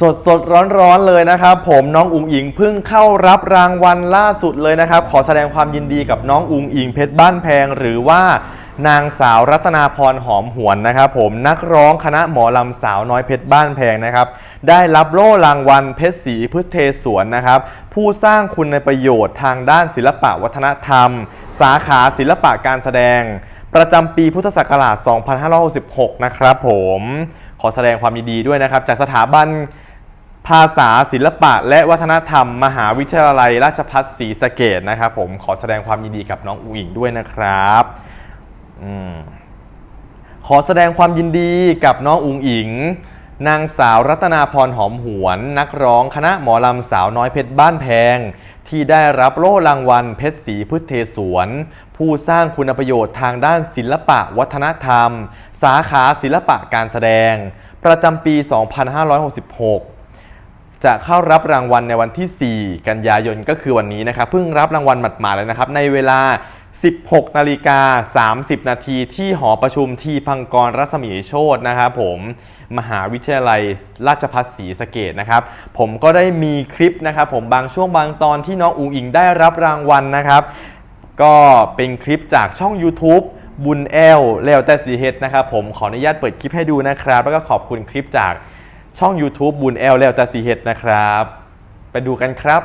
สดสดร้อนร้อนๆเลยนะครับผมน้องอุ๋งอิงเพิ่งเข้ารับรางวัลล่าสุดเลยนะครับ ขอแสดงความยินดีกับน้องอุ๋งอิงเพชรบ้านแพง หรือว่านางสาวรัตนาพรหอมหวนนะครับผมนักร้องคณะหมอลำสาวน้อยเพชรบ้านแพงนะครับ ได้รับโล่รางวัลเพชรศรีพืชเทศวนนะครับ ผู้สร้างคุณในประโยชน์ทางด้านศิลปะวัฒนธรรม สาขาศิลปะการแสดง ประจำปีพุทธศักราช 2566 นะครับผมขอแสดงความยินดีด้วยนะครับจากสถาบัน ภาษาศิลปะและวัฒนธรรม มหาวิทยาลัยราชภัฏศรีสะเกดนะครับผมขอแสดงความยินดีกับน้องอูอิงด้วยนะครับอขอแสดงความยินดีกับน้องอุงอิง นางสาวรัตนาพรหอมหวน นักร้องคณะหมอลำสาวน้อยเพชรบ้านแพง ที่ได้รับโล่รางวัลเพชรศรีพุทธเทศวน ผู้สร้างคุณประโยชน์ทางด้านศิลปะวัฒนธรรม สาขาศิลปะการแสดง ประจำปี 2566 จะเข้ารับรางวัลในวันที่ 4 กันยายนก็คือวันนี้นะครับเพิ่งรับรางวัลหมาดๆเลยนะครับ ในเวลา 16 นาฬิกา 30 นาทีที่หอประชุมที่พังกรรัศมีโชตนะครับผมมหาวิทยาลัยราชภัฏศรีสะเกดนะครับผมก็ได้มีคลิปนะครับผมบางช่วงบางตอนที่น้องอุ๋งอิงได้รับรางวัลนะครับ ก็เป็นคลิปจากช่อง YouTube บุญแอลแล้วแต่สีเฮ็ดนะครับผมขออนุญาตเปิดคลิปให้ดูนะครับ แล้วก็ขอบคุณคลิปจาก ช่อง YouTube บุญแอลแล้วแต่สีเฮ็ดนะครับ ไปดูกันครับ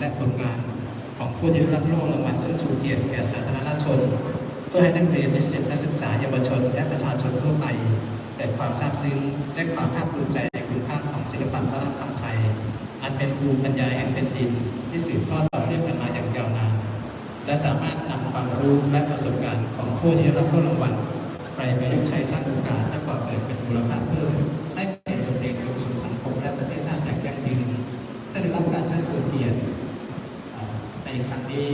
และผลงานของผู้ที่รับโล่รางวัลเทิดชูเกียรติแก่สาธารณชน เพื่อให้นักเรียนนิสิตนักศึกษาเยาวชน และประชาชนทั่วไปเกิดความซาบซึ้งและความภาคภูมิใจในคุณค่าของศิลปะวัฒนธรรมไทย อันเป็นภูมิปัญญาแห่งแผ่นดิน ที่สืบทอดต่อเนื่องกันมาอย่างยาวนาน และสามารถนำความรู้และประสบการณ์ของผู้ที่รับโล่รางวัลไปประยุกต์ใช้สร้างโอกาสและก่อเกิดเป็นมูลค่าเพิ่มให้แก่ตนเองสู่สังคมและประเทศชาติอย่างยั่งยืนซึ่งได้รับการเชิญชวนเกียรติ ในครั้งนี้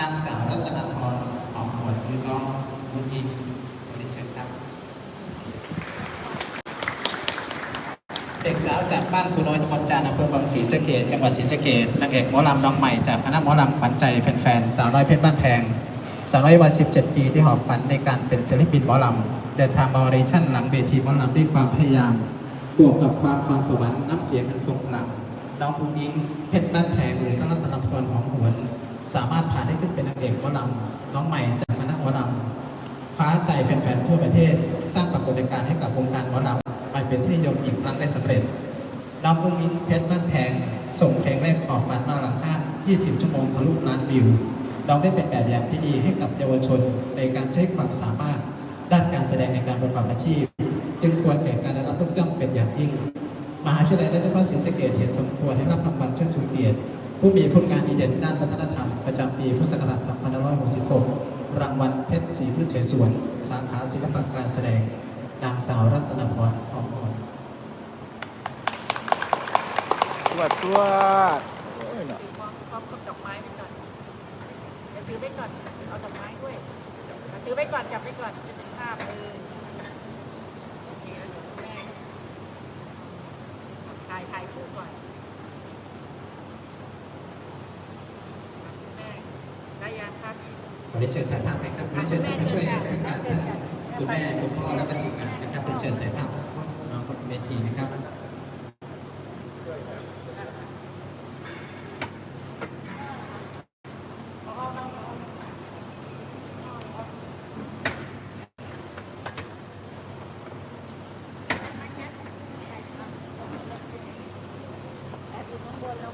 นางสาวรัตนพรหอมหวนหรือน้องบุญอินบริเชิญครับ เด็กสาวจากบ้านคุณน้อยตำบลจานอำเภอบางศรีสะเกดจังหวัดศรีสะเกดนางเอกหมอลำน้องใหม่จากคณะหมอลำขวัญใจแฟนๆสาวน้อยเพชรบ้านแพงสาวน้อยวัย17 ปีที่หอบฝันในการเป็นศิลปินหมอลำเดินทางมาออเดชั่นหลังเวทีหมอลำด้วยความพยายามบวกกับความพรสวรรค์น้ำเสียงอันทรงพลังน้องอุ้งอิงเพชรบ้านแพงหรือรัตนพรของหวน สามารถผ่านได้ขึ้นเป็นนางเอกหมอลำน้องใหม่จากคณะหมอลำคว้าใจแฟนๆทั่วประเทศ สร้างปรากฏการณ์ให้กับวงการหมอลำไปเป็นที่นิยมอีกครั้งได้สำเร็จน้องอุ้งอิงเพชรบ้านแพงส่งเพลงแรกออกฝันมาหลังห้าน20 ชั่วโมงทะลุล้านวิวน้องได้เป็นแบบอย่างที่ดีให้กับเยาวชนในการใช้ความสามารถด้านการแสดงในการประกอบอาชีพ จึงควรแก่การได้รับยกย่องเป็นอย่างยิ่งมหาวิทยาลัยราชภัฏศรีสะเกษเห็นสมควรให้รับรางวัลเชิดชูเกียรติ ผู้มีผลงานดีเด่นด้านวัฒนธรรม ประจำปีพุทธศักราช 2566 รางวัลเพชรศรีพืชเฉยสวน สาขาศิลปะการแสดง นางสาวรัตนพรทองพรสวัสดีสวัสดีโอ้ยเนาะถือพร้อมพร้อมกับดอกไม้ไปก่อนเดี๋ยวถือไปก่อน เอาดอกไม้ด้วยเอาถือไปก่อน จับไปก่อน จะเป็นภาพเออโอเคแล้วเดี๋ยวแม่ถ่ายถ่ายคู่ก่อนแม่ได้ยังครับ ขอเรียนเชิญถ่ายภาพนะครับขอเรียนเชิญท่านผู้ช่วยนะครับท่านคุณแม่คุณพ่อและก็ทีมงานนะครับเรียนเชิญถ่ายภาพน้องบนเวทีนะครับ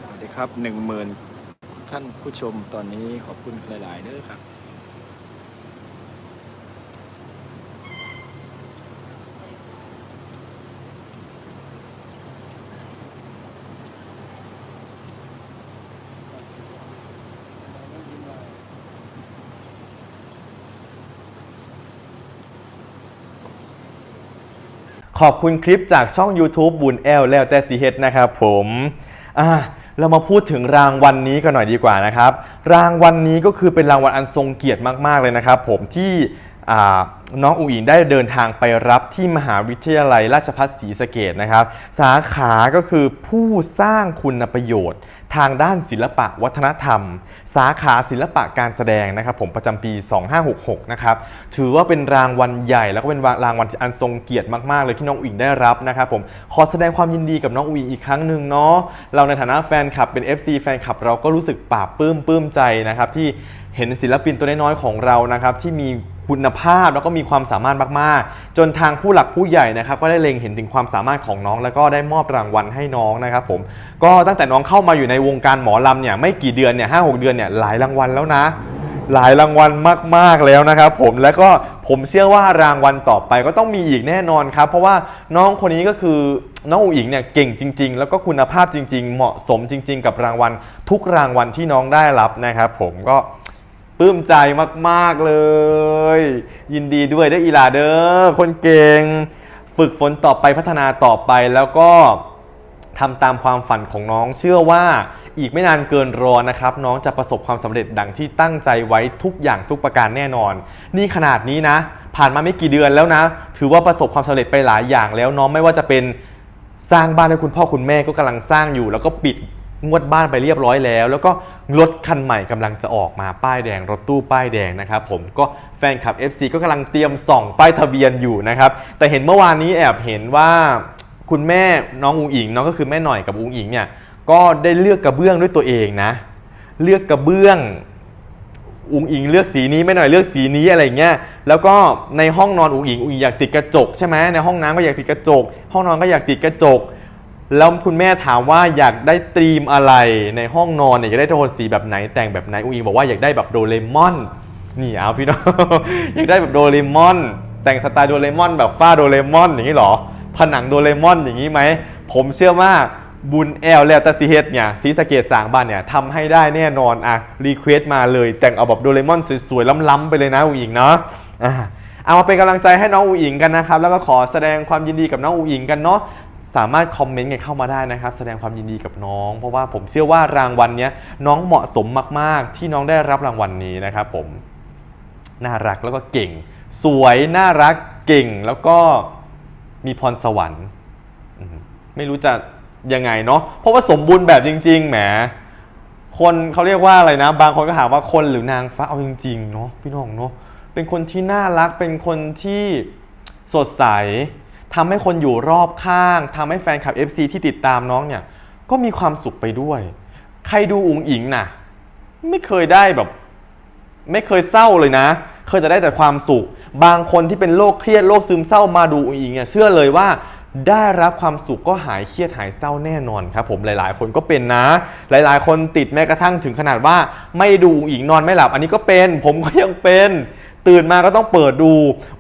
สวัสดีครับหนึ่งหมื่นท่านผู้ชมตอนนี้ขอบคุณหลาย ๆเด้อครับ ขอบคุณคลิปจากช่อง YouTube บุญแอลแล้วแต่สีเฮ็ดนะครับผมอ่าเรามาพูดถึงรางวัลนนี้กันหน่อยดีกว่านะครับ รางวัลนนี้ก็คือเป็นรางวัลอันทรงเกียรติมาก ๆ เลยนะครับผมที่ น้องอุ๋งอิงได้เดินทางไปรับที่มหาวิทยาลัยราชภัฏศรีสะเกดนะครับ สาขาก็คือผู้สร้างคุณประโยชน์ ทางด้านศิลปะวัฒนธรรม สาขาศิลปะการแสดงนะครับ ผมประจำปี 2566 นะครับ ถือว่าเป็นรางวัลใหญ่ แล้วก็เป็นรางวัลที่อันทรงเกียรติมากๆ เลยที่น้องอุ๋งได้รับนะครับผมขอแสดงความยินดีกับน้องอุ๋งอีกครั้งหนึ่งเนาะเราในฐานะแฟนคลับเป็น FC แฟนคลับเราก็รู้สึกปลาบปลื้มปลื้มใจนะครับที่เห็นศิลปินตัวน้อยๆของเรานะครับที่มี คุณภาพแล้วก็มีความสามารถมากๆ จนทางผู้หลักผู้ใหญ่นะครับก็ได้เล็งเห็นถึงความสามารถของน้อง แล้วก็ได้มอบรางวัลให้น้องนะครับผมก็ตั้งแต่น้องเข้ามาอยู่ในวงการหมอลำเนี่ยไม่กี่เดือนเนี่ยห้าหกเดือนเนี่ยหลายรางวัลแล้วนะ หลายรางวัลมากๆแล้วนะครับผมแล้วก็ผมเชื่อว่ารางวัลต่อไปก็ต้องมีอีกแน่นอนครับ เพราะว่าน้องคนนี้ก็คือน้องอุ๋งอิงเนี่ยเก่งจริง ๆ แล้วก็คุณภาพจริง ๆ เหมาะสมจริง ๆ กับรางวัลทุกรางวัลที่น้องได้รับนะครับผมก็ ปลื้มใจมากๆเลย ยินดีด้วยได้อีหลาเด้อคนเก่ง ฝึกฝนต่อไปพัฒนาต่อไปแล้วก็ทำตามความฝันของน้องเชื่อว่าอีกไม่นานเกินรอนะครับ น้องจะประสบความสำเร็จดังที่ตั้งใจไว้ทุกอย่างทุกประการแน่นอน นี่ขนาดนี้นะ ผ่านมาไม่กี่เดือนแล้วนะ ถือว่าประสบความสำเร็จไปหลายอย่างแล้วน้องไม่ว่าจะเป็นสร้างบ้านให้คุณพ่อคุณแม่ก็กำลังสร้างอยู่ แล้วก็ปิดงวดบ้านไปเรียบร้อยแล้ว แล้วก็ รถคันใหม่กำลังจะออกมาป้ายแดงรถตู้ป้ายแดงนะครับผมก็แฟนคลับ FC ก็กำลังเตรียมส่องป้ายทะเบียนอยู่นะครับแต่เห็นเมื่อวานนี้แอบเห็นว่าคุณแม่น้องอุ๋งอิงน้องก็คือแม่หน่อยกับอุ๋งอิงเนี่ยก็ได้เลือกกระเบื้องด้วยตัวเองนะ เลือกกระเบื้องอุ๋งอิงเลือกสีนี้แม่หน่อยเลือกสีนี้อะไรเงี้ยแล้วก็ในห้องนอนอุ๋งอิงอุ๋งอิงอยากติดกระจกใช่ไหมในห้องน้ำก็อยากติดกระจก ห้องนอนก็อยากติดกระจก แล้วคุณแม่ถามว่าอยากได้ธีมอะไรในห้องนอนเนี่ยอยากได้โทนสีแบบไหนแต่งแบบไหนอุ๋งอิงบอกว่าอยากได้แบบโดเรมอนนี่เอาพี่น้องอยากได้แบบโดเรมอน แต่งสไตล์โดเรมอน แบบฝ้าโดเรมอนอย่างนี้หรอ ผนังโดเรมอนอย่างนี้ไหมผมเชื่อว่าบุญแอลแล้วตาซีเฮดเนี่ยซีสเกตสางบ้านเนี่ยทำให้ได้แน่นอนอะรีเควสมาเลยแต่งเอาแบบโดเรมอนสวยๆล้ำๆไปเลยนะอูอิงเนาะอะเอามาเป็นกำลังใจให้น้องอูอิงกันนะครับ แล้วก็ขอแสดงความยินดีกับน้องอูอิงกันเนาะ สามารถคอมเมนต์กันเข้ามาได้นะครับ แสดงความยินดีกับน้อง เพราะว่าผมเชื่อว่ารางวัลเนี้ยน้องเหมาะสมมาก ๆ ที่น้องได้รับรางวัลนี้นะครับผมน่ารักแล้วก็เก่ง สวยน่ารักเก่งแล้วก็มีพรสวรรค์ไม่รู้จะยังไงเนาะเพราะว่าสมบูรณ์แบบจริง ๆ แหมคนเขาเรียกว่าอะไรนะ บางคนก็ถามว่าคนหรือนางฟ้าเอาจริงๆเนาะพี่น้องเนาะเป็นคนที่น่ารักเป็นคนที่สดใส ทำให้คนอยู่รอบข้างทำให้แฟนคลับ FC ที่ติดตามน้องเนี่ย ก็มีความสุขไปด้วย ใครดูอุ๋งอิงน่ะ ไม่เคยได้แบบ ไม่เคยเศร้าเลยนะ เคยจะได้แต่ความสุข บางคนที่เป็นโรคเครียดโรคซึมเศร้ามาดูอุ๋งอิงเนี่ยเชื่อเลยว่าได้รับความสุขก็หายเครียดหายเศร้าแน่นอนครับ ผมหลายๆ คนก็เป็นนะ หลายๆ คนติดแม้กระทั่งถึงขนาดว่า ไม่ดูอุ๋งอิงนอนไม่หลับ อันนี้ก็เป็น ผมก็ยังเป็น ตื่นมาก็ต้องเปิดดู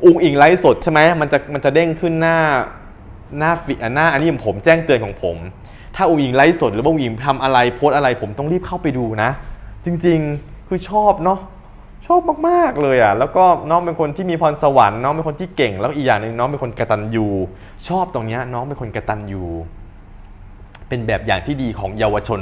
อุงอิงไลฟ์สดใช่ไหมมันจะมันจะเด้งขึ้นหน้าหน้าฟิหน้าอันนี้ผมแจ้งเตือนของผม ถ้าอุงอิงไลฟ์สดหรือว่าอุงอิงทำอะไรโพสอะไร ผมต้องรีบเข้าไปดูนะ จริงๆคือชอบเนาะชอบมากๆเลยอะแล้วก็น้องเป็นคนที่มีพรสวรรค์น้องเป็นคนที่เก่ง แล้วอีกอย่างหนึ่งน้องเป็นคนกระตัญญูชอบตรงเนี้ยน้องเป็นคนกระตัญญูเป็นแบบอย่างที่ดีของเยาวชน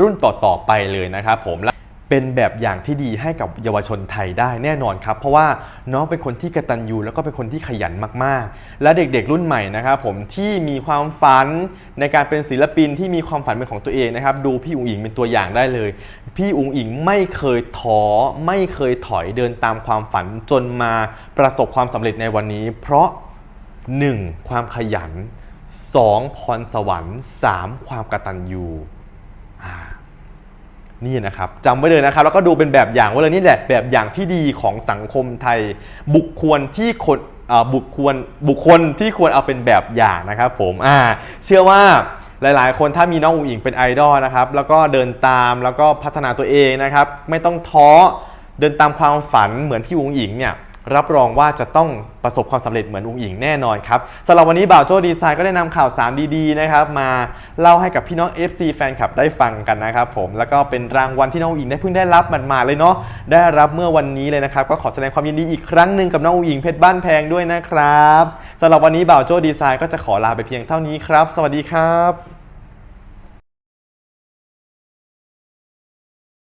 รุ่นต่อๆไปเลยนะครับผมและ เป็นแบบอย่างที่ดีให้กับเยาวชนไทยได้แน่นอนครับ เพราะว่าน้องเป็นคนที่กระตัญญูแล้วก็เป็นคนที่ขยันมากๆ และเด็กๆรุ่นใหม่นะครับผมที่มีความฝันในการเป็นศิลปินที่มีความฝันเป็นของตัวเองนะครับดูพี่อุ๋งอิงเป็นตัวอย่างได้เลย พี่อุ๋งอิงไม่เคยท้อไม่เคยถอยเดินตามความฝันจนมาประสบความสำเร็จในวันนี้ เพราะ 1. ความขยัน 2. พรสวรรค์ 3. ความกระตัญญูอ่า นี่นะครับจำไว้เลยนะครับ แล้วก็ดูเป็นแบบอย่างไว้เลยนี่แหละแบบอย่างที่ดีของสังคมไทย บุคคลที่คนบุคคลบุคคลที่ควรเอาเป็นแบบอย่างนะครับ ผมอ่าเชื่อว่าหลาย ๆ คนถ้ามีน้องอุ๋งอิงเป็นไอดอลนะครับ แล้วก็เดินตามแล้วก็พัฒนาตัวเองนะครับ ไม่ต้องท้อเดินตามความฝันเหมือนพี่อุ๋งอิงเนี่ย รับรองว่าจะต้องประสบความสำเร็จเหมือนอุ๋งอิงแน่นอนครับสำหรับวันนี้บ่าวโจ้ดีไซน์ก็ได้นำข่าวสารดีๆนะครับมาเล่าให้กับพี่น้อง FC แฟนคลับได้ฟังกันนะครับผมแล้วก็เป็นรางวัลที่น้องอุ๋งอิงได้เพิ่งได้รับหมาดๆเลยเนาะได้รับเมื่อวันนี้เลยนะครับก็ขอแสดงความยินดีอีกครั้งหนึ่งกับน้องอุ๋งอิงเพชรบ้านแพงด้วยนะครับสำหรับวันนี้บ่าวโจ้ดีไซน์ก็จะขอลาไปเพียงเท่านี้ครับ สวัสดีครับ